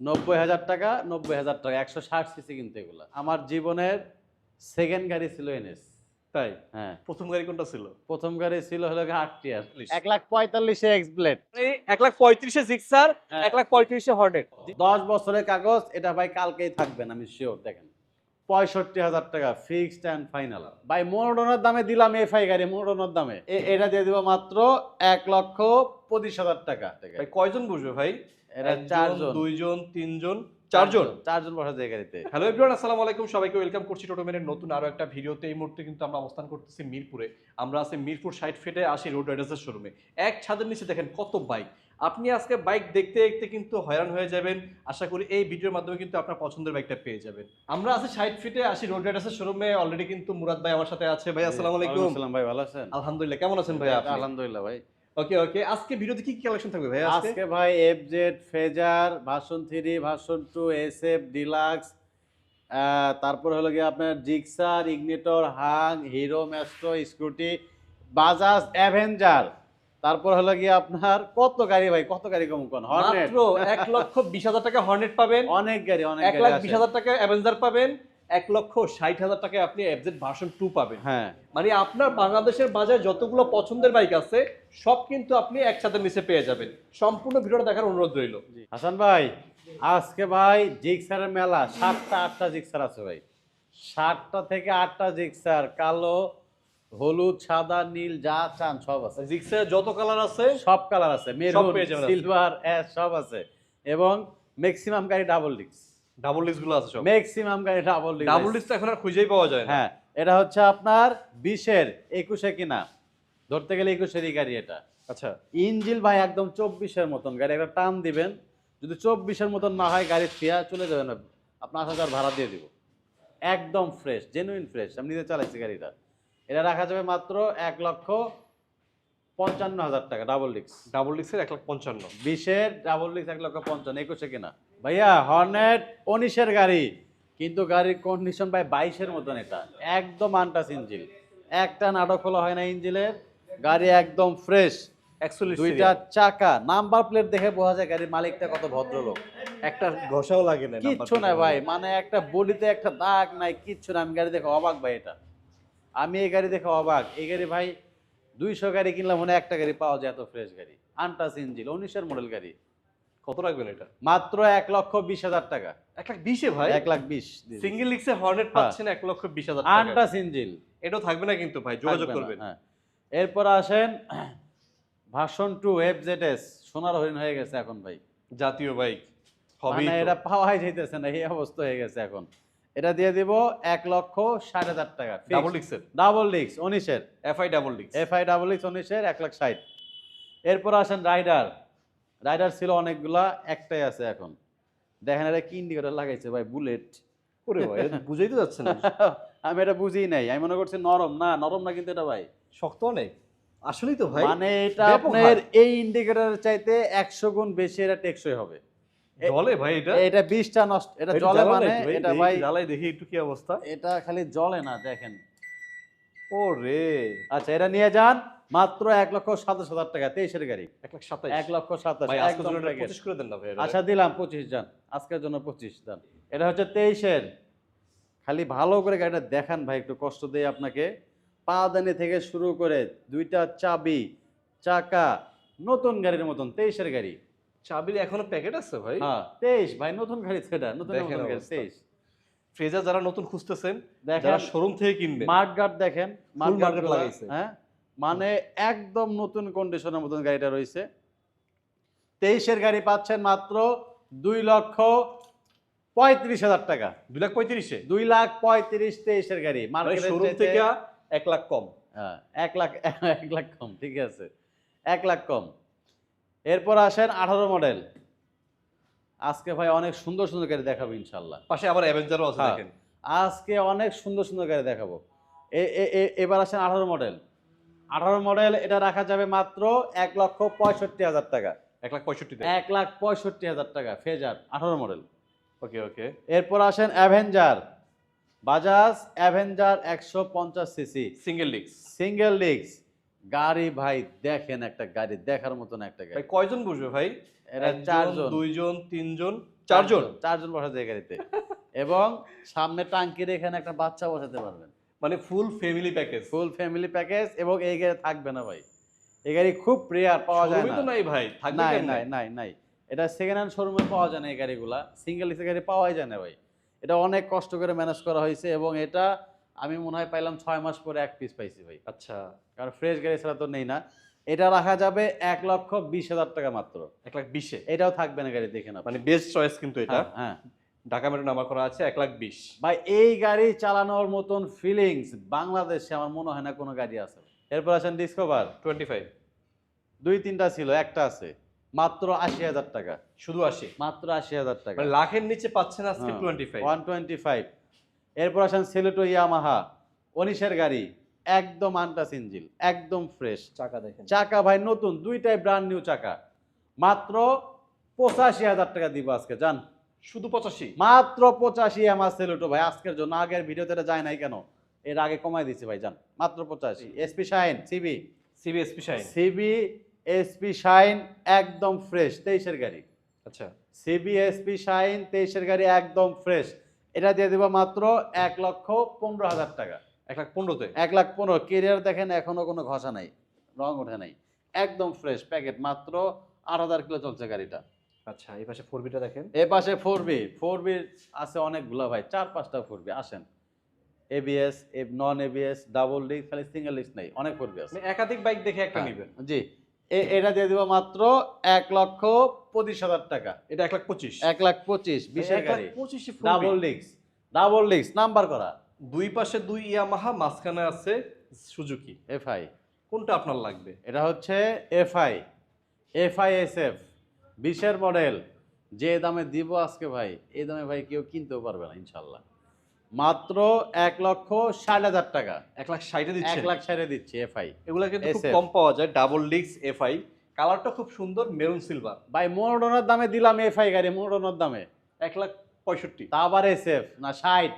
নব্বই হাজার টাকা নব্বই হাজার টাকা একশো ষাট সিসি কিন্তু এগুলো। আমার জীবনের সেকেন্ড গাড়ি ছিল এনএস। তাই? হ্যাঁ। প্রথম গাড়ি কোনটা ছিল? প্রথম গাড়ি ছিল হলো আটটিয়ার এক লাখ পঁয়তাল্লিশে। এক্স ব্লেড এক লাখ পঁয়ত্রিশে জিক্সার হ্যাঁ। এক লাখ পঁয়ত্রিশে হর্নেট দশ বছরের কাগজ এটা ভাই কালকেই থাকবেন আমি শিওর দেখেন। পঁয়ষট্টি হাজার টাকা ফিক্সড অ্যান্ড ফাইনাল ভাই মোনোটনের দামে দিলাম এফআই গাড়ি মোনোটনের দামে। এটা দিয়ে দিব মাত্র এক লক্ষ পঁচিশ হাজার টাকা। ভাই কয়জন বসবে ভাই? এটা চারজন। দুইজন তিনজন চারজন? চারজন বসা যায় গাড়িতে হ্যালো এভরিওয়ান আসসালামু আলাইকুম। সবাইকে ওয়েলকাম করছি টোটোমেনের নতুন আরও একটা ভিডিওতে। এই মুহূর্তে কিন্তু আমরা অবস্থান করতেছি মিরপুরে। আমরা আছি মিরপুর সাইড ফেটে আসি রোড রাইডার্সের শোরুমে এক ছাদের নিচে দেখেন কত বাইক আপনি আজকে বাইক দেখতে দেখতে কিন্তু হয়রান হয়ে যাবেন। আশা করি এই ভিডিওর মাধ্যমে কিন্তু আপনার পছন্দের বাইকটা পেয়ে যাবেন। আমরা আছি সাইড ফিটে আসি রোড রাইডার্সের শোরুমে অলরেডি কিন্তু মুরাদ ভাই আমার সাথে আছে। ভাই আসসালামু আলাইকুম। আসসালাম ভাই ভালো আছেন? আলহামদুলিল্লাহ কেমন আছেন ভাই আপনি? আলহামদুলিল্লাহ ভাই। ওকে ওকে। আজকে ভিডিওতে কি কি কালেকশন থাকবে ভাই আজকে? আজকে ভাই F Z Fazer version three version two S F deluxe তারপর হলো গিয়ে আপনার Gixxer Ignitor hunk Hero Maestro Scooty Bajaj Avenger তারপর হলো গিয়ে আপনার কত গাড়ি ভাই কত গাড়ি কম কোন? হর্নেট মাত্র এক লক্ষ বিশ হাজার টাকা হর্নেট পাবেন। অনেক গাড়ি অনেক এক গাড়ি লাখ আছে। বিশ হাজার টাকা অ্যাভেঞ্জার পাবেন। এক লক্ষ ষাট হাজার টাকায় আপনি এফজেড ভার্সন টু পাবেন। হ্যাঁ। মানে আপনার বাংলাদেশের বাজারে যতগুলো পছন্দের বাইক আছে সব কিন্তু আপনি একসাথে নিচে পেয়ে যাবেন। সম্পূর্ণ ভিডিওটা দেখার অনুরোধ রইল। হাসান ভাই আজকে ভাই জিক্সারের মেলা সাতটা আটটা জিক্সার আছে ভাই। সাতটা থেকে আটটা জিক্সার কালো হলুদ সাদা নীল যা চান সব আছে। জিক্সের যত কালার আছে সব কালার আছে। মেরুন সিলভার অ্যাশ সব আছে। এবং ম্যাক্সিমাম গাড়ি ডাবল ডিক্স ডাবল ডিস্কগুলো আছে সব। ম্যাক্সিমাম গাড়ি ডাবল ডিক্স ডাবল ডিস্ক এখন আর খুঁজেই পাওয়া যায় না। হ্যাঁ এটা হচ্ছে আপনার বিশের একুশে কিনা। ধরতে গেলে একুশেরই গাড়ি এটা। আচ্ছা। ইঞ্জিল ভাই একদম চব্বিশের মতন গাড়ি। একটা টান দিবেন। যদি চব্বিশের মতন না হয় গাড়ি ফিয়া চলে যাবেন। আপনার আট হাজার ভাড়া দিয়ে দিব। একদম ফ্রেশ জেনুইন ফ্রেশ আমি নিজে চালাইছি গাড়িটা। এটা রাখা যাবে মাত্র এক লক্ষ পঞ্চান্ন হাজার টাকা ডাবল ডিক্স ডাবল ডিস্কের এক লাখ পঞ্চান্ন। বিশের ডাবল ডিক্স এক লক্ষ পঞ্চান্ন একুশে কিনা। ভাইয়া হর্নেট উনিশের গাড়ি কিন্তু গাড়ির কন্ডিশন ভাই বাইশের মতন এটা। একদম আনটাস ইঞ্জিল একটা নাটক খোলা হয় না ইঞ্জিলের গাড়ি একদম ফ্রেশ দুইটা চাকা নাম্বার প্লেট দেখে বোঝা যায় গাড়ির মালিকটা কত ভদ্রলোক। একটা ঘষাও লাগে না কিচ্ছু নাই ভাই মানে একটা বডিতে একটা দাগ নাই কিচ্ছু না আমি গাড়ি দেখে অবাক ভাই এটা। আমি এই গাড়ি দেখে অবাক। এই গাড়ি ভাই দুইশো গাড়ি কিনলাম মনে একটা গাড়ি পাওয়া যায় এত ফ্রেশ গাড়ি। আনটাস ইঞ্জিল উনিশের মডেল গাড়ি। কত রাখবেন এটা? মাত্র এক লক্ষ বিশ হাজার টাকা। এক লাখ বিশে ভাই? এক লাখ বিশ সিঙ্গেল ডিস্কে হর্নেট। পাচ্ছেন এক লক্ষ বিশ হাজার আনটাস ইঞ্জিল এটাও থাকবে না কিন্তু ভাই যোগাযোগ করবেন। হ্যাঁ। এরপর আসেন version two F Z S সোনার হরিণ হয়ে গেছে এখন ভাই। জাতীয় বাইক মানে এটা পাওয়াই যাইতেছে না এই অবস্থা হয়ে গেছে এখন। এটা দিয়ে দিব এক লক্ষ ষাট হাজার টাকা। ডাবল ডিস্কের ডাবল ডিক্স উনিশের। FI double disc F I double ডিক্স উনিশের এক লাখ ষাট। এরপর আসেন রাইডার। রাইডার ছিল অনেকগুলা একটাই আছে এখন। দেখেন এটা কি ইন্ডিকেটার লাগাইছে ভাই বুলেট। ওরে ভাই বুঝেই তো যাচ্ছে না। আমি এটা বুঝি নাই আমি মনে করছি নরম। না নরম না কিন্তু এটা ভাই। শক্ত অনেক। আসলেই তো ভাই মানে এটা আপনার এই ইন্ডিকেটরের চাইতে একশো গুণ বেশি এটা টেকসই হবে। জলে ভাই এটা? এটা বিষটা নষ্ট এটা জলে মানে এটা ভাই জ্বালাই দেখি একটু কি অবস্থা। এটা খালি জলে না দেখেন। ও রে আচ্ছা এটা নিয়ে যান মাত্র এক লক্ষ সাতাশ হাজার টাকা তেইশের গাড়ি। এক লক্ষ সাতাশ। পঁচিশ করে দেন না ভাই আচ্ছা দিলাম পঁচিশ যান আজকের জন্য পঁচিশ যান। এটা হচ্ছে তেইশের। খালি ভালো করে গাড়িটা দেখান ভাই একটু কষ্ট দেই আপনাকে। পাদানি থেকে শুরু করে দুইটা চাবি চাকা নতুন গাড়ির মতন তেইশের গাড়ি। চাবির এখনও প্যাকেট আছে ভাই? হ্যাঁ। তেইশ ভাই নতুন গাড়ি সেটা নতুন দেখেন নতুন গাড়ি অবস্থা। তেইশ। ফ্রেজার যারা নতুন খুঁজতেছেন দেখেন যারা শোরুম থেকে কিনবেন। মার্ট গার্ড দেখেন মার্ট market গার্ড লাগাইছে। হ্যাঁ? মানে একদম নতুন কন্ডিশনের মতন গাড়িটা রয়েছে। তেইশের গাড়ি পাচ্ছেন মাত্র দুই লক্ষ পঁয়ত্রিশ হাজার টাকা। দুই লাখ পঁয়ত্রিশে? দুই লাখ পঁয়ত্রিশ তেইশের গাড়ি। মার্কেটের শোরুম থেকে এক লাখ কম। হ্যাঁ, এক লাখ এক লাখ কম ঠিক আছে। এক লাখ কম। এরপর আসেন আঠারো মডেল। আজকে ভাই অনেক সুন্দর সুন্দর গাড়ি দেখাবো ইনশাল্লাহ। পাশে আবার অ্যাভেঞ্জারও আছে হ্যাঁ। দেখেন। আজকে অনেক সুন্দর সুন্দর গাড়ি দেখাবো। এবার আসেন আঠারো মডেল। আঠারো মডেল এটা রাখা যাবে মাত্র এক লক্ষ পঁয়ষট্টি হাজার টাকা। এক লাখ পঁয়ষট্টি এক লাখ পঁয়ষট্টি হাজার টাকা ফেজার আঠারো মডেল। ওকে ওকে। এরপর আসেন অ্যাভেঞ্জার বাজাজ অ্যাভেঞ্জার একশো পঞ্চাশ CC. Single disc single disc গাড়ি ভাই দেখেন একটা গাড়ি দেখার মতন একটা ভাই গাড়ি কয়জন বসবে ভাই? এরা চারজন। দুইজন তিনজন চারজন চারজন? গাড়িতে। এবং সামনে টাঙ্কির এখানে একটা বাচ্চা বসাতে পারবেন। মানে full family package full family package এবং এই গাড়ি থাকবে না ভাই। এই গাড়ি খুব রেয়ার পাওয়া যায় না। নাই ভাই নাই নাই নাই নাই। এটা সেকেন্ড হ্যান্ড শোরুমে পাওয়া যায় না এই গাড়িগুলা। সিঙ্গেল গাড়ি পাওয়াই যায় না ভাই। এটা অনেক কষ্ট করে ম্যানেজ করা হয়েছে এবং এটা আমি মনে হয় পাইলাম ছয় মাস পরে এক পিস পাইছি ভাই। আচ্ছা। কারণ ফ্রেশ গাড়ি ছাড়া তো নেই না। এটা রাখা যাবে এক লক্ষ বিশ হাজার টাকা মাত্র। এক লাখ বিশে? এটাও থাকবে না গাড়ি দেখে না মানে বেস্ট চয়েস কিন্তু এটা। হ্যাঁ, হ্যাঁ। ঢাকা মেট্রো নাম্বার করা আছে এক লাখ বিশ। ভাই এই গাড়ি চালানোর মতন ফিলিংস বাংলাদেশে আমার মনে হয় না কোনো গাড়ি আছে। এরপর আছেন ডিসকভার টোয়েন্টি ফাইভ দুই তিনটা ছিল একটা আছে। মাত্র আশি হাজার টাকা। শুধু আসে মাত্র আশি হাজার টাকা। মানে লাখের নিচে পাচ্ছেন আজকে। Twenty five one twenty five এরপর আসেন সেলেটো ইয়ামাহা অনিশের গাড়ি একদম আনটাস ইঞ্জিল একদম ফ্রেশ। চাকা দেখেন। চাকা ভাই নতুন দুইটাই ব্র্যান্ড নিউ চাকা। মাত্র পঁচাশি হাজার টাকা দিব আজকে জান। শুধু পঁচাশি? মাত্র পঁচাশি আমার সেলুটো ভাই আজকের জন্য। আগের ভিডিওতে এটা যায় নাই কেন? এর আগে কমাই দিছি ভাই জান। মাত্র পঁচাশি। SP Shine CB CB SP Shine CB SP Shine একদম ফ্রেশ তেইশের গাড়ি। আচ্ছা। সিবি এসপি শাইন তেইশের গাড়ি একদম ফ্রেশ। এটা দিয়ে দেবো মাত্র এক লক্ষ পনেরো হাজার টাকা। এক লাখ পনেরোতে? এক লাখ পনেরো। কেরিয়ার দেখেন এখনও কোনো ঘষা নাই রং ওঠে নাই। একদম ফ্রেশ প্যাকেট মাত্র আট হাজার কিলো চলছে গাড়িটা। আচ্ছা এই পাশে ফোর বিটা দেখেন। এ পাশে ফোর বি ফোর বি আছে অনেকগুলো ভাই চার পাঁচটা ফোর বি আসেন। ABS non ABS double disc খালি সিঙ্গেল ডিস্ক নাই অনেক ফোর বি আছে। মানে একাধিক বাইক দেখে একটা হ্যাঁ, নিবেন। জি। এটা দিয়ে দিব মাত্র এক লক্ষ পঁচিশ হাজার টাকা। এটা এক লাখ পঁচিশ। এক লাখ পঁচিশ বিশের গাড়ি। Double disc double disc number করা। দুই পাশে দুই ইয়ামাহা মাঝখানে আছে সুজুকি এফআই কোনটা আপনার লাগবে? এটা হচ্ছে এফআই এফআই এস এফ বিশের মডেল যে দামে দিব আজকে ভাই এই দামে ভাই কেউ কিনতেও পারবে না ইনশাল্লাহ। মাত্র এক লক্ষ ষাট হাজার টাকা। এক লাখ ষাটে এক দিচ্ছে লাখ ষাটে দিচ্ছি এফআই। এগুলা কিন্তু খুব কম পাওয়া যায় ডাবল ডিস্ক এফআই। কালারটা খুব সুন্দর মেরুন সিলভার। ভাই মোরডনের দামে দিলাম এফআই গাড়ি মোরডনের দামে। এক লাখ পঁয়ষট্টি। তা আবার এস এফ না ষাট।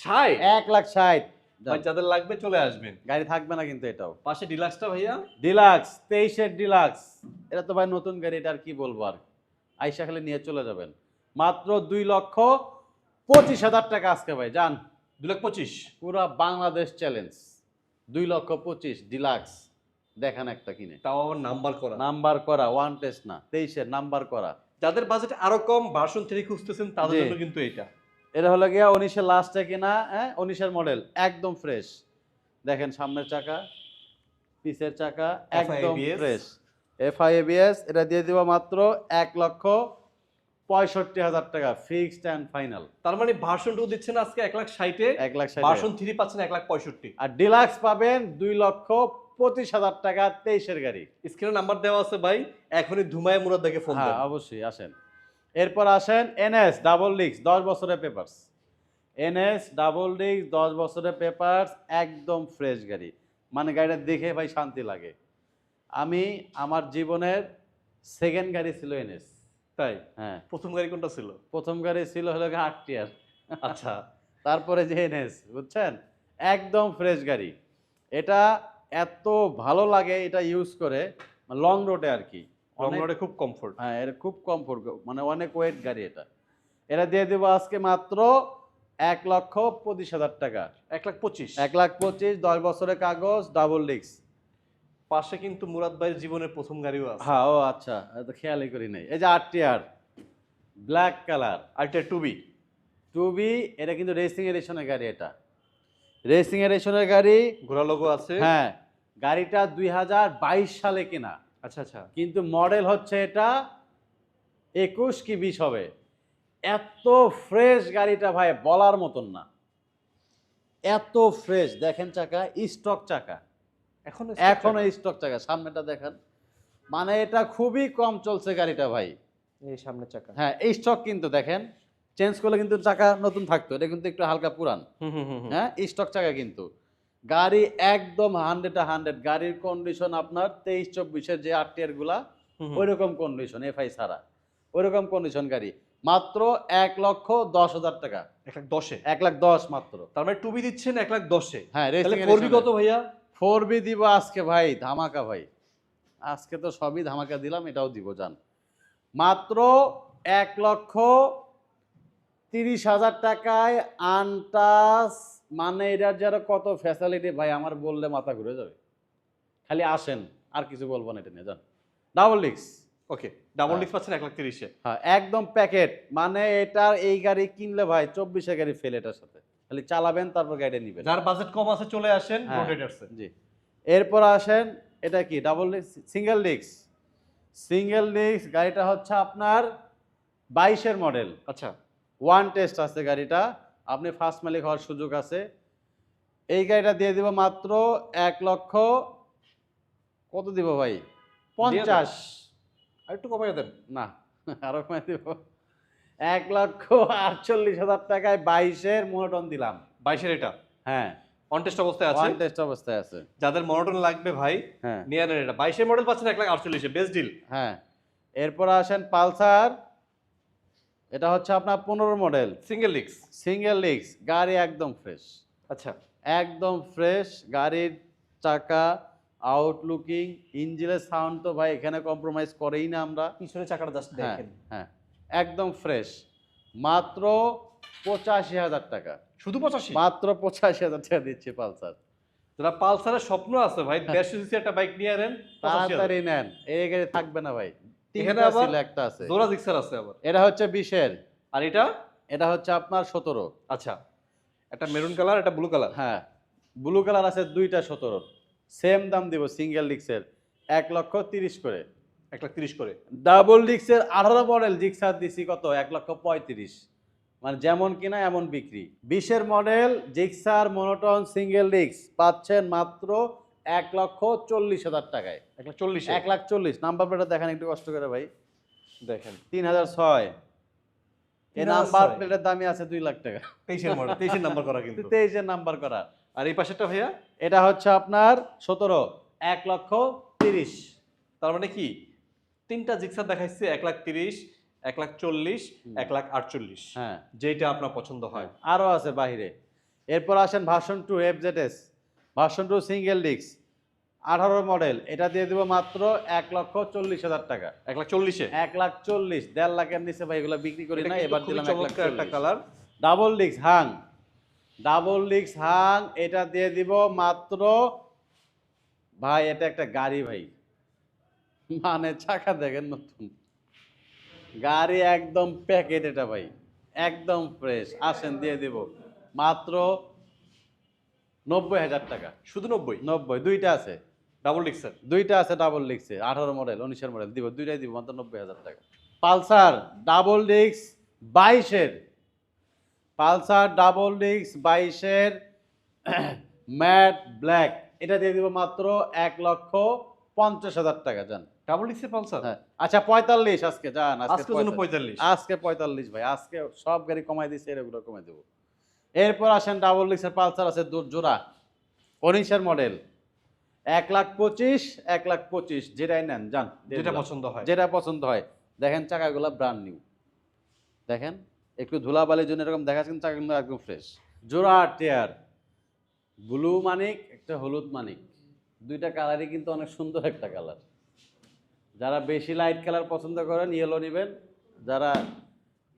ষাট? এক লাখ ষাট। ভাই যাদের লাগবে চলে আসবেন। গাড়ি থাকবে না কিন্তু এটাও। পাশে ডিলাক্সটা ভাইয়া? ডিলাক্স তেইশের ডিলাক্স। এটা তো ভাই নতুন গাড়ি এটা আর কি বলব আর? আইসা খালি নিয়ে চলে যাবেন। মাত্র দুই লক্ষ পঁচিশ হাজার টাকা আজকে ভাই যান। দু লাখ পঁচিশ। পুরা বাংলাদেশ চ্যালেঞ্জ দুই লক্ষ পঁচিশ ডিলাক্স দেখান একটা কিনে। তাও নাম্বার করা। নাম্বার করা ওয়ান টেস্ট না তেইশের নাম্বার করা। যাদের বাজেট আরও কম ভার্সন থ্রি খুঁজতেছেন তাদের জন্য কিন্তু এটা। এটা হলো গিয়া উনিশের লাস্টে কিনা হ্যাঁ উনিশের মডেল একদম ফ্রেশ দেখেন সামনের চাকা পিছের চাকা একদম ফ্রেশ এফআইএবিএস এটা দিয়ে দিব মাত্র এক লক্ষ পঁয়ষট্টি হাজার টাকা ফিক্সড অ্যান্ড ফাইনাল তার মানে ভার্সন টু দিচ্ছেন আজকে এক লাখ ষাটে? এক লাখ ভার্সন থ্রি পাচ্ছেন এক লাখ পঁয়ষট্টি। আর ডিলাক্স পাবেন দুই লক্ষ পঁচিশ হাজার টাকা তেইশের গাড়ি। স্ক্রিনে নাম্বার দেওয়া আছে ভাই এখনই ধুমায় মুরাদ দেখে ফোন হ্যাঁ অবশ্যই আসেন। এরপর আসেন এনএস ডাবল ডিস্ক দশ বছরের পেপারস। এনএস ডাবল ডিস্ক দশ বছরের পেপারস একদম ফ্রেশ গাড়ি। মানে গাড়িটা দেখে ভাই শান্তি লাগে। আমি আমার জীবনের সেকেন্ড গাড়ি ছিল এনএস। তাই? হ্যাঁ। প্রথম গাড়ি কোনটা ছিল? প্রথম গাড়ি ছিল হলো আট টিয়ার আচ্ছা। তারপরে যে এনএস বুঝছেন? একদম ফ্রেশ গাড়ি। এটা এত ভালো লাগে এটা ইউজ করে লং রোডে আর কি। লং রোডে খুব কমফোর্ট হ্যাঁ এটা খুব কমফোর্ট মানে অনেক ওয়েট গাড়ি এটা। এটা দিয়ে দেবো আজকে মাত্র এক লক্ষ পঁচিশ হাজার টাকা। এক লাখ পঁচিশ। এক লাখ পঁচিশ দশ বছরের কাগজ ডাবল ডিস্ক পাশে কিন্তু মুরাদ ভাইয়ের জীবনের প্রথম গাড়িও আছে। হ্যাঁ ও আচ্ছা এত খেয়ালই করি নাই। এই যে আর black colour two B two B এটা কিন্তু রেসিং এডিশনের গাড়ি এটা। রেসিং এডিশনের গাড়ি ঘোড়া লোগো আছে। হ্যাঁ গাড়িটা দুই হাজার বাইশ সালে কেনা। আচ্ছা আচ্ছা। কিন্তু মডেল হচ্ছে এটা একুশ কি বিশ হবে। এত ফ্রেশ গাড়িটা ভাই বলার মতন না। এত ফ্রেশ দেখেন চাকা স্টক চাকা। এখন এখনও স্টক চাকা সামনেটা দেখেন। মানে এটা খুবই কম চলছে গাড়িটা ভাই। এই সামনে চাকা। হ্যাঁ এই স্টক কিন্তু দেখেন। চেঞ্জ করলে কিন্তু চাকা নতুন থাকতো। এটা কিন্তু একটু হালকা পুরান। হ্যাঁ স্টক চাকা কিন্তু। গাড়ি একদম হান্ড্রেড হান্ড্রেড গাড়ির কন্ডিশন আপনার তেইশ চব্বিশের যে আরটিআরগুলা হুম, ওই রকম কন্ডিশন এফআই ছাড়া। ওই রকম কন্ডিশন গাড়ি। মাত্র এক লক্ষ দশ হাজার টাকা। এক লাখ দশে? এক লাখ দশ মাত্র। তার মানে টু বি দিচ্ছেন এক লাখ দশে। হ্যাঁ কত ভাইয়া? ফোর বি দিব আজকে ভাই ধামাকা ভাই। আজকে তো সবই ধামাকা দিলাম এটাও দিব জান। মাত্র এক লক্ষ তিরিশ হাজার টাকায় আনটাস মানে এটার যারা কত ফ্যাসিলিটি ভাই আমার বললে মাথা ঘুরে যাবে। খালি আসেন আর কিছু বলব না এটা নিয়ে যান ডাবল ডিক্স ওকে ডাবল হ্যাঁ। ডিস্ক পাচ্ছেন এক লাখ তিরিশে। হ্যাঁ একদম প্যাকেট মানে এটার এই গাড়ি কিনলে ভাই চব্বিশে গাড়ি ফেল এটার সাথে। খালি চালাবেন তারপর গাড়িটা নিবেন। যার বাজেট কম আছে চলে আসেন হ্যাঁ। রোটেটার্সে জি। এরপর আসেন এটা কি? Double single disc single disc গাড়িটা হচ্ছে আপনার বাইশের মডেল আচ্ছা। ওয়ান টেস্ট আছে গাড়িটা। আপনি ফার্স্ট মালিক হওয়ার সুযোগ আছে। এই গাড়িটা দিয়ে দিব মাত্র এক লক্ষ কত দিব ভাই? পঞ্চাশ। আর একটু কমাই দেন। না আরও কমে দিব। এক লক্ষ আটচল্লিশ হাজার টাকায় বাইশের মোনোটন দিলাম। বাইশের এটা? হ্যাঁ। অবস্থায় আছে? অবস্থায় আছে। যাদের মনোটন লাগবে ভাই হ্যাঁ। নিয়ে নেন এটা। বাইশের মডেল পাচ্ছেন এক লাখ আটচল্লিশে বেস্ট ডিল হ্যাঁ। এরপর আসেন পালসার। এটা হচ্ছে আপনার পনেরো মডেল সিঙ্গেল ডিস্ক সিঙ্গেল লিক্স গাড়ি একদম ফ্রেশ আচ্ছা। একদম ফ্রেশ গাড়ির চাকা আউটলুকিং ইঞ্জিনের সাউন্ড তো ভাই এখানে কম্প্রোমাইজ করেই না আমরা। পিছনে চাকাটা জাস্ট দেখেন। হ্যাঁ। একদম ফ্রেশ। মাত্র পঁচাশি হাজার টাকা। শুধু পঁচাশি? মাত্র পঁচাশি হাজার টাকা দিচ্ছে পালসার। যারা পালসারের স্বপ্ন আছে ভাই হ্যাঁ। দেড়শো সিসি একটা বাইক নিয়ে নেন তাড়াতাড়ি নেন এই গাড়ি থাকবে না ভাই। এখানে আবার একটা আছে। জোড়া জিক্সার আছে আবার। এটা হচ্ছে বিশের। আর এটা? এটা হচ্ছে আপনার সতেরো। আচ্ছা একটা মেরুন কালার একটা ব্লু কালার? হ্যাঁ ব্লু কালার আছে দুইটা সতেরো। সেম দাম দিব সিঙ্গেল ডিক্সের এক লক্ষ তিরিশ করে। এক লাখ তিরিশ করে। ডাবল ডিক্সের আঠারো মডেল জিক্সার দিছি কত? এক লক্ষ পঁয়ত্রিশ। মানে যেমন কিনা এমন বিক্রি। বিশের মডেল জিক্সার মনোটন সিঙ্গেল ডিক্স পাচ্ছেন মাত্র এক লক্ষ চল্লিশ হাজার টাকায়। এক লাখ চল্লিশ এক লাখ চল্লিশ। নাম্বার প্লেটটা দেখেন একটু কষ্ট করে ভাই। দেখেন। তিন হাজার ছয়। এই 3006 নাম্বার প্লেটের দামই আছে দুই লাখ টাকা। তেইশের মডেল তেইশের নাম্বার করা কিন্তু। তেইশের নাম্বার করা। আর এই পাশেরটা ভাইয়া? এটা হচ্ছে আপনার সতেরো। এক লক্ষ তিরিশ। তার মানে কি? তিনটা জিক্সার দেখাইছে এক লাখ তিরিশ এক লাখ চল্লিশ এক লাখ আটচল্লিশ। হ্যাঁ। যেটা আপনার পছন্দ হয়। আরও আছে বাহিরে। এরপর আসেন version two F Z S version two single disc আঠারো মডেল এটা দিয়ে দেবো মাত্র এক লক্ষ চল্লিশ হাজার টাকা। এক লাখ চল্লিশে? এক লাখ চল্লিশ। দেড় লাখের নিচে ভাই এগুলো বিক্রি করি না এবার দিলাম এক লাখ একটা colour double disc hunk double disc hunk এটা দিয়ে দিব মাত্র ভাই এটা একটা গাড়ি ভাই। মানে চাকা দেখেন নতুন। গাড়ি একদম প্যাকেট এটা ভাই একদম ফ্রেশ আসেন দিয়ে দিব। মাত্র নব্বই হাজার টাকা। শুধু নব্বই? নব্বই দুইটা আছে। ডাবল ডিক্সার দুইটা আছে ডাবল ডিস্কে আঠারো মডেল উনিশের মডেল দিব দুইটাই দিব মাত্র নব্বই হাজার টাকা। পালসার ডাবল ডিস্ক বাইশের। পালসার ডাবল ডিস্ক বাইশের ম্যাট ব্ল্যাক এটা দিয়ে দিব মাত্র এক লক্ষ পঞ্চাশ হাজার টাকা যান ডাবল পালসার হ্যাঁ। আচ্ছা পঁয়তাল্লিশ আজকে যান জন্য পঁয়তাল্লিশ। আজকে পঁয়তাল্লিশ ভাই আজকে সব গাড়ি কমাই এগুলো কমাই দেবো। এরপর আসেন ডাবল পালসার আছে জোড়া মডেল এক লাখ পঁচিশ এক লাখ পঁচিশ যেটাই নেন যান যেটা পছন্দ হয়। যেটা পছন্দ হয়। দেখেন চাকাগুলো ব্র্যান্ড নিউ দেখেন একটু ধুলাবালির জন্য এরকম দেখাচ্ছেন চাকাগুলো একদম ফ্রেশ জোড়া টেয়ার ব্লু মানিক একটা হলুদ মানিক। দুইটা কালারই কিন্তু অনেক সুন্দর একটা কালার যারা বেশি লাইট কালার পছন্দ করেন ইয়েলো নেবেন। যারা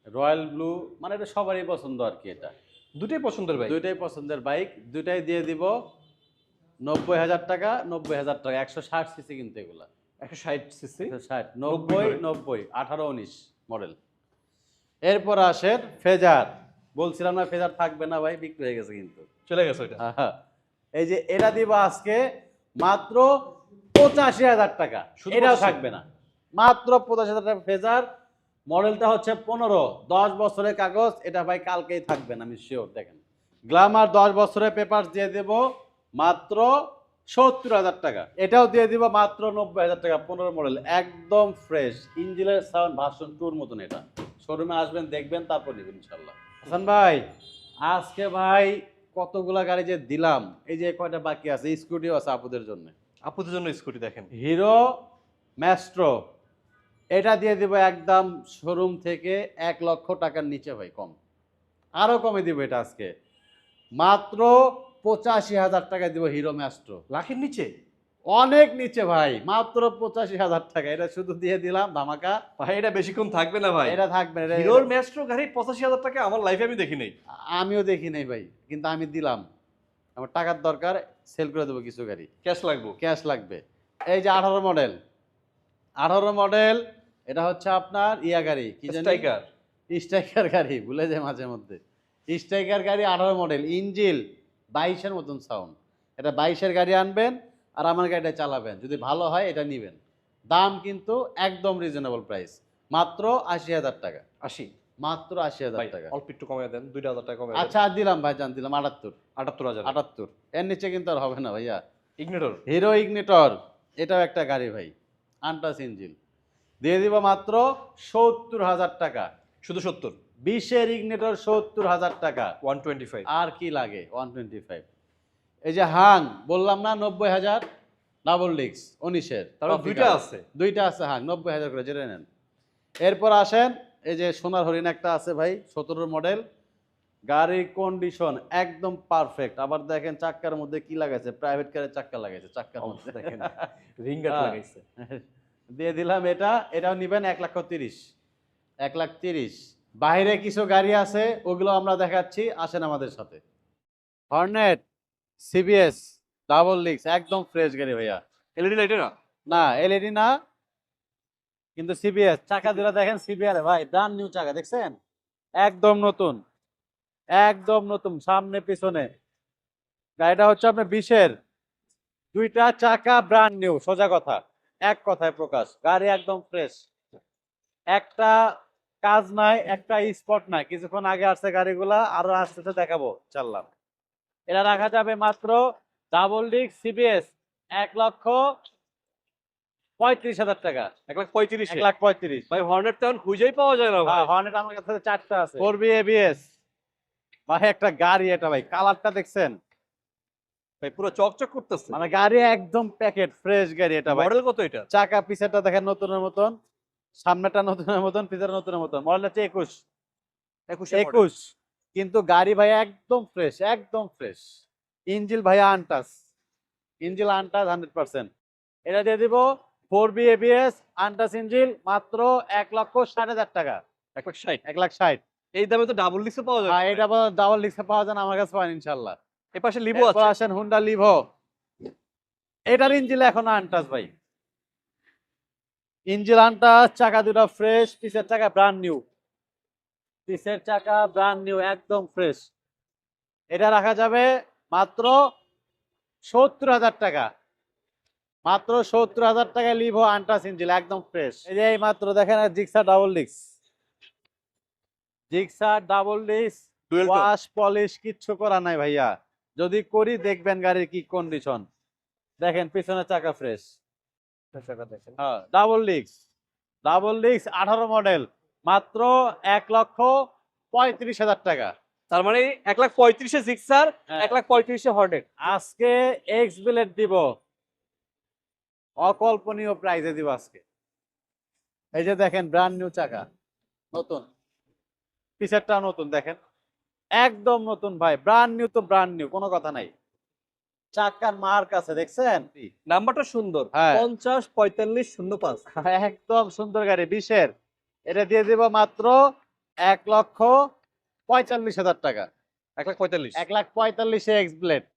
রয়্যাল ব্লু মানে এটা সবারই পছন্দ আর কি এটা। দুটোই পছন্দের বাইক দুইটাই পছন্দের বাইক দুইটাই দিয়ে দিব নব্বই হাজার টাকা নব্বই হাজার টাকা একশো ষাট সিসি কিন্তু এগুলা। একশো ষাট সিসি ষাট নব্বই? নব্বই আঠারো উনিশ মডেল এরপর আসেন ফেজার। বলছিলাম না ফেজার থাকবে না ভাই বিক্রি হয়ে গেছে কিন্তু। চলে গেছে ওইটা। এই যে এটা দিব আজকে মাত্র পঁচাশি হাজার টাকা। এটাও 85? থাকবে না। মাত্র পঁচাশি হাজার টাকা ফেজার। মডেলটা হচ্ছে পনেরো দশ বছরের কাগজ। এটা ভাই কালকেই থাকবে না আমি শিওর দেখেন। গ্লামার দশ বছরের পেপার দিয়ে দেব মাত্র সত্তর হাজার টাকা। এটাও দিয়ে দিব মাত্র নব্বই হাজার টাকা পনেরো মডেল একদম ফ্রেশ ইঞ্জিনের সাউন্ড ভার্সন টুর মতন এটা। শোরুমে আসবেন দেখবেন তারপর নেবেন ইনশাল্লাহ হাসান ভাই আজকে ভাই কতগুলা গাড়ি যে দিলাম এই যে কয়টা বাকি আছে? স্কুটিও আছে আপুদের জন্য। আপুদের জন্য স্কুটি দেখেন। হিরো ম্যাস্ট্রো এটা দিয়ে দিব একদম শোরুম থেকে এক লক্ষ টাকার নিচে ভাই কম। আরও কমে দিব এটা আজকে। মাত্র পঁচাশি হাজার টাকা দিব হিরো ম্যাস্ট্রো। লাখের নিচে? অনেক নিচে ভাই মাত্র পঁচাশি হাজার টাকা। এটা শুধু দিয়ে দিলাম ধামাকা। ভাই এটা বেশিক্ষণ থাকবে না ভাই। এটা থাকবে হিরোর ম্যাস্ট্রো গাড়ি পঁচাশি হাজার টাকা আমার লাইফে আমি দেখি নাই আমিও দেখি নাই ভাই কিন্তু আমি দিলাম। আমার টাকার দরকার সেল করে দেবো কিছু গাড়ি। ক্যাশ লাগবো? ক্যাশ লাগবে। এই যে আঠারো মডেল আঠারো মডেল এটা হচ্ছে আপনার ইয়া গাড়ি কি স্ট্রাইকার স্ট্রাইকার গাড়ি ভুলে যায় মাঝে মধ্যে। স্ট্রাইকার গাড়ি আঠারো মডেল ইঞ্জিল বাইশের মতন সাউন্ড এটা বাইশের গাড়ি আনবেন আর আমার গাড়িটা চালাবেন। যদি ভালো হয় এটা নেবেন। দাম কিন্তু একদম রিজনেবল প্রাইস মাত্র আশি হাজার টাকা। আশি। মাত্র আশি হাজার টাকা। অল্প একটু কমে দেন দুইটা হাজার টাকা কমে আচ্ছা আর দিলাম ভাই জান দিলাম আটাত্তর। আটাত্তর হাজার। আটাত্তর। এর নিচে কিন্তু আর হবে না ভাইয়া। ইগনেটর হিরো ইগনেটর এটাও একটা গাড়ি ভাই আনটাস ইঞ্জিন দিয়ে দিব মাত্র সত্তর হাজার টাকা। শুধু সত্তর? বিশের ইগনেটর সত্তর হাজার টাকা। ওয়ান টোয়েন্টি ফাইভ আর কি লাগে ওয়ান টোয়েন্টি ফাইভ এই যে হাং বললাম না নব্বই হাজার ডাবল ডিক্স উনিশের। দুইটা আছে? দুইটা আছে হাং নব্বই হাজার করে জেনে নেন। এরপর আসেন এই যে সোনার হরিণ একটা আছে ভাই সতেরো মডেল গাড়ির কন্ডিশন একদম পারফেক্ট আবার দেখেন চাক্কার মধ্যে কি লাগাইছে? প্রাইভেট কারের চাক্কা লাগাইছে চাক্কার মধ্যে। দেখেন রিঙ্গার হ্যাঁ। লাগাইছে। দিয়ে দিলাম এটা এটাও নিবেন এক লাখ তিরিশ। এক লাখ তিরিশ। বাইরে কিছু গাড়ি আছে ওগুলো আমরা দেখাচ্ছি আসেন আমাদের সাথে। হর্নেট সিবিএস ডাবল লিক্স একদম ফ্রেশ গাড়ি ভাইয়া। এলইডি লাইটে না? না এলইডি না কিন্তু সিবিএস চাকা দিলে দেখেন সিবিআর ভাই ব্রান্ড নিউ চাকা, দেখছেন? একদম নতুন একদম নতুন, সামনে, পিছনে। গাড়িটা হচ্ছে আপনার বিশের। দুইটা চাকা ব্রান্ড নিউ সোজা কথা, এক কথায় প্রকাশ, গাড়ি একদম ফ্রেশ একটা কাজ নাই, একটা স্পট নাই, কিছুক্ষণ আগে আসছে গাড়িগুলা, আরও আসতেছে দেখাবো চাললাম এটা রাখা যাবে মাত্র ডাবল ডিস্ক সিবিএস এক লক্ষ পঁয়ত্রিশ হাজার টাকা। এক লাখ পঁয়ত্রিশ এক লাখ পঁয়ত্রিশ। ভাই হর্নেট তেমন খুঁজেই পাওয়া যায় না হ্যাঁ হর্নেট আমার কাছে চারটা আছে। ফোর বি এবিএস ভাই একটা গাড়ি এটা ভাই কালারটা দেখছেন? ভাই পুরো চকচক করতেছে। মানে গাড়ি একদম প্যাকেট ফ্রেশ গাড়ি এটা ভাই। মডেল কত এটা? চাকা পিছেরটা দেখেন নতুনের মতন সামনেটা নতুনের মতন পিছের নতুনের মতন। মডেল হচ্ছে একুশ। একুশ একুশ। কিন্তু গাড়ি ভাই একদম ফ্রেশ একদম ফ্রেশ ইঞ্জিল ভাইয়া আনটাস। ইঞ্জিল আনটাস হান্ড্রেড পার্সেন্ট এটা দিয়ে দিব ফোর বি এবিএস আনটাস ইঞ্জিল মাত্র এক লক্ষ ষাট হাজার টাকা। এক লাখ ষাট? এক লাখ ষাট। এই দামে তো ডাবল ডিস্ক পাওয়া যায় হ্যাঁ এটা ডাবল ডিস্কে পাওয়া যায় আমার কাছে পাবেন ইনশাল্লাহ এ পাশে লিভো আছে। আসেন হুন্ডা লিভো এটার ইঞ্জিল এখন আনটাস ভাই। ইঞ্জিল আনটাস চাকা দুটো ফ্রেশ পিছের চাকা ব্রান্ড নিউ পিছের চাকা ব্রান্ড নিউ একদম ফ্রেশ এটা রাখা যাবে মাত্র সত্তর হাজার টাকা। মাত্র সত্তর হাজার টাকা লিভো আনটাস ইঞ্জিল একদম ফ্রেশ এই যে এই মাত্র দেখেন জিক্সা ডাবল ডিক্স জিক্সা ডাবল ডিক্স ওয়াশ পলিশ কিচ্ছু করা নাই ভাইয়া। যদি করি দেখবেন গাড়ির কি কন্ডিশন দেখেন পিছনে চাকা ফ্রেশ হ্যাঁ ডাবল ডিক্স ডাবল ডিক্স আঠারো মডেল মাত্র এক লক্ষ পঁয়ত্রিশ হাজার টাকা। তার মানে এক লাখ পঁয়ত্রিশে জিক্সার হ্যাঁ। এক লাখ পঁয়ত্রিশে হর্নেট আজকে এক্স বিলেট দিব। অকল্পনীয় প্রাইজে দিব আজকে। এই যে দেখেন ব্র্যান্ড নিউ চাকা নতুন। পিছেরটা নতুন দেখেন। একদম নতুন ভাই ব্র্যান্ড নিউ তো ব্র্যান্ড নিউ কোনো কথা নাই। চাকার মার্ক আছে দেখছেন? নাম্বারটা সুন্দর হ্যাঁ। পঞ্চাশ পঁয়তাল্লিশ শূন্য পাঁচ। একদম সুন্দর গাড়ি বিশের। এটা দিয়ে দিব মাত্র এক লক্ষ পঁয়তাল্লিশ হাজার টাকা। এক লাখ পঁয়তাল্লিশ। এক লাখ পঁয়তাল্লিশে এক্স ব্লেড